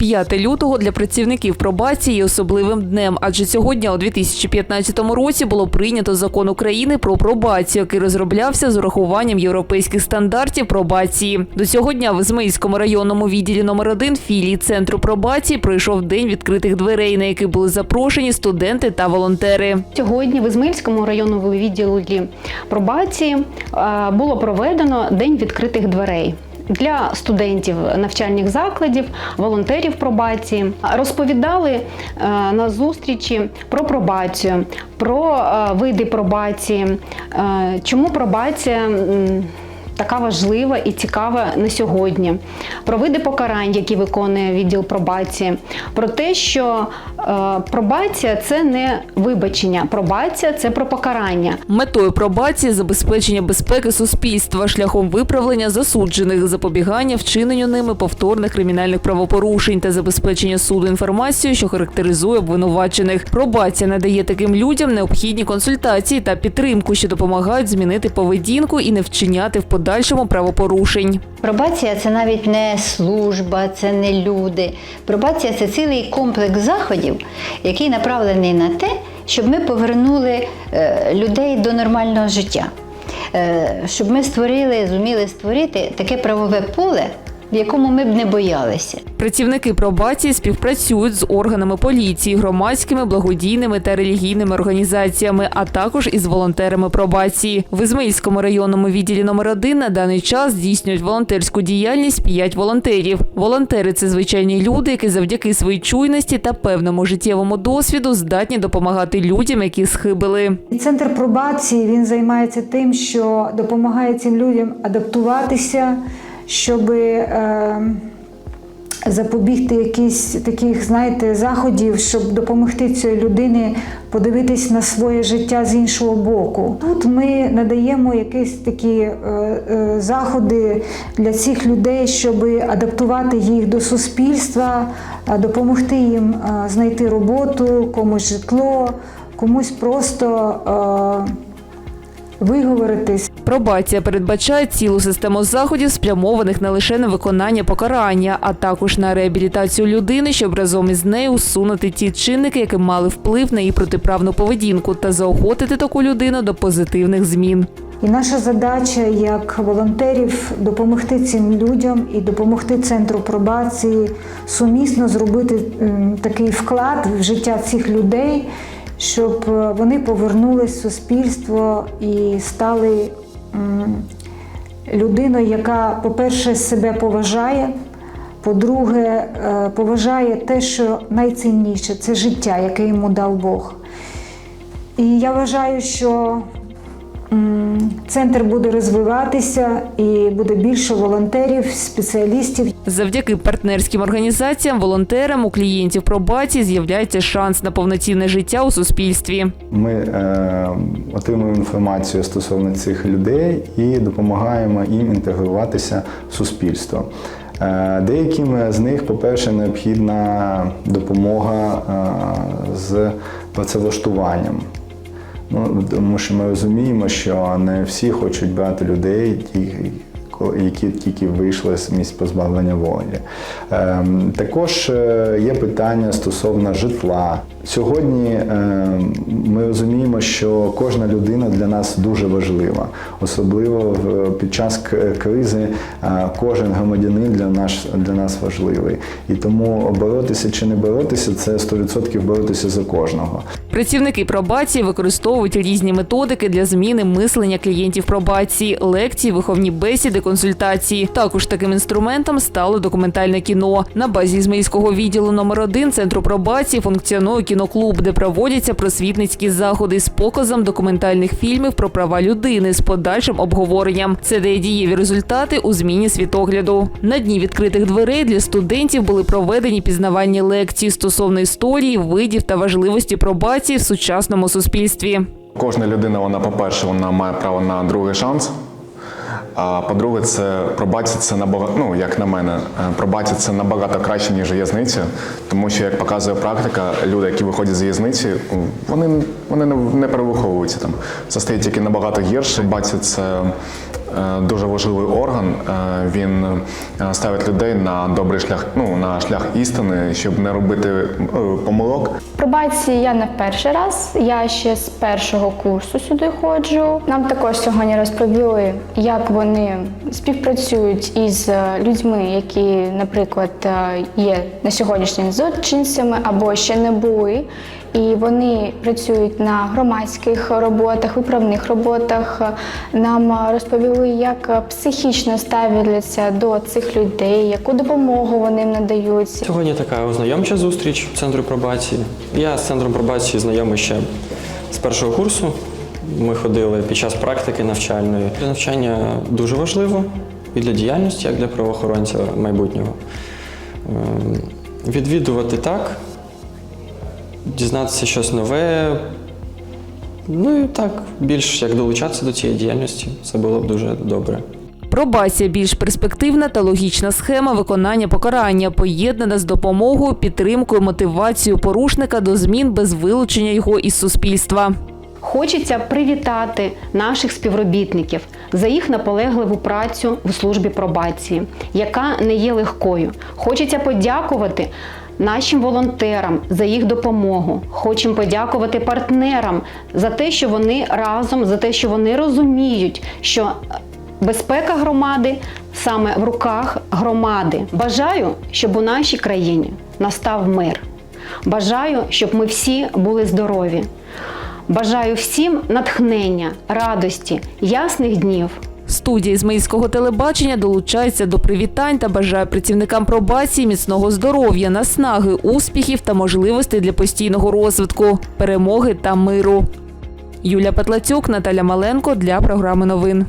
5 лютого для працівників пробації є особливим днем, адже сьогодні, у 2015 році, було прийнято закон України про пробацію, який розроблявся з урахуванням європейських стандартів пробації. До цього дня в Ізмаїльському районному відділі номер 1 філії центру пробації пройшов день відкритих дверей, на який були запрошені студенти та волонтери. Сьогодні в Ізмаїльському районному відділі пробації було проведено День відкритих дверей. Для студентів навчальних закладів, волонтерів пробації розповідали е, на зустрічі про пробацію, про е, види пробації, е, чому пробація така важлива і цікава на сьогодні, про види покарань, які виконує відділ пробації, про те, що е, пробація це не вибачення, пробація це про покарання. Метою пробації забезпечення безпеки суспільства шляхом виправлення засуджених, запобігання вчиненню ними повторних кримінальних правопорушень та забезпечення суду інформацією, що характеризує обвинувачених. Пробація надає таким людям необхідні консультації та підтримку, що допомагають змінити поведінку і не вчиняти в подальшому правопорушень. Пробація це навіть не служба, це не люди. Пробація це цілий комплекс заходів, який направлений на те, щоб ми повернули е, людей до нормального життя, Е, щоб ми створили, зуміли створити таке правове поле, в якому ми б не боялися. Працівники пробації співпрацюють з органами поліції, громадськими, благодійними та релігійними організаціями, а також із волонтерами пробації. В Ізмаїльському районному відділі номер 1 на даний час здійснюють волонтерську діяльність 5 волонтерів. Волонтери це звичайні люди, які завдяки своїй чуйності та певному життєвому досвіду здатні допомагати людям, які схибили. Центр пробації він займається тим, що допомагає цим людям адаптуватися, щоб е, запобігти якісь таких, знаєте, заходів, щоб допомогти цій людині подивитись на своє життя з іншого боку. Тут ми надаємо якісь такі е, е, заходи для цих людей, щоб адаптувати їх до суспільства, допомогти їм знайти роботу, комусь житло, комусь просто виговоритись. Пробація передбачає цілу систему заходів, спрямованих не лише на виконання покарання, а також на реабілітацію людини, щоб разом із нею усунути ті чинники, які мали вплив на її протиправну поведінку, та заохотити таку людину до позитивних змін. І наша задача як волонтерів допомогти цим людям і допомогти центру пробації сумісно зробити такий вклад в життя цих людей, щоб е, вони повернулись в суспільство і стали людиною, яка, по-перше, себе поважає. По-друге, е, поважає те, що найцінніше це життя, яке йому дав Бог. І я вважаю, що центр буде розвиватися і буде більше волонтерів, спеціалістів. Завдяки партнерським організаціям, волонтерам у клієнтів пробації з'являється шанс на повноцінне життя у суспільстві. Ми е, отримуємо інформацію стосовно цих людей і допомагаємо їм інтегруватися в суспільство. Е, Деяким з них, по-перше, необхідна допомога е, з працевлаштуванням. Ну, тому що ми розуміємо, що не всі хочуть брати людей, які тільки вийшли з місць позбавлення волі. Ем, Також е, є питання стосовно житла. Сьогодні е, ми розуміємо, що кожна людина для нас дуже важлива, особливо під час кризи е, кожен громадянин для нас, для нас важливий. І тому боротися чи не боротися це 100% боротися за кожного. Працівники пробації використовують різні методики для зміни мислення клієнтів пробації, лекції, виховні бесіди, консультації. Також таким інструментом стало документальне кіно. На базі Ізмаїльського відділу номер 1 центру пробації функціонує кіноклуб, де проводяться просвітницькі заходи з показом документальних фільмів про права людини з подальшим обговоренням. Це дає дієві результати у зміні світогляду. На дні відкритих дверей для студентів були проведені пізнавальні лекції стосовно історії, видів та важливості пробації в сучасному суспільстві. Кожна людина, вона, по-перше, вона має право на другий шанс. А по-друге, це пробація це набагато, ну як на мене, е, пробація набагато краще, ніж в'язниця. Тому що, як показує практика, люди, які виходять з в'язниці, вони, вони не, не перевиховуються там. Це стає тільки набагато гірше. бачиться. Дуже важливий орган. Е, Він е, ставить людей на добрий шлях, ну на шлях істини, щоб не робити е, помилок. Пробації я не перший раз. Я ще з першого курсу сюди ходжу. Нам також сьогодні розповіли, як вони співпрацюють із е, людьми, які, наприклад, е, є на сьогоднішній злочинцями або ще не були. І вони працюють на громадських роботах, виправних роботах. Нам розповіли, як психічно ставляться до цих людей, яку допомогу вони їм надають. Сьогодні така ознайомча зустріч в центрі пробації. Я з центром пробації знайомий ще з першого курсу. Ми ходили під час практики навчальної. Для навчання дуже важливо і для діяльності, як для правоохоронця майбутнього. Ем, Відвідувати так, дізнатися щось нове. Ну і так, більш як долучатися до цієї діяльності, це було б дуже добре. Пробація більш перспективна та логічна схема виконання покарання, поєднана з допомогою, підтримкою, мотивацією порушника до змін без вилучення його із суспільства. Хочеться привітати наших співробітників за їх наполегливу працю в службі пробації, яка не є легкою. Хочеться подякувати нашим волонтерам за їх допомогу. Хочемо подякувати партнерам за те, що вони разом, за те, що вони розуміють, що безпека громади саме в руках громади. Бажаю, щоб у нашій країні настав мир. Бажаю, щоб ми всі були здорові. Бажаю всім натхнення, радості, ясних днів. Студія Ізмаїльського телебачення долучається до привітань та бажає працівникам пробації міцного здоров'я, наснаги, успіхів та можливостей для постійного розвитку, перемоги та миру. Юлія Петлацюк, Наталя Маленко для програми новин.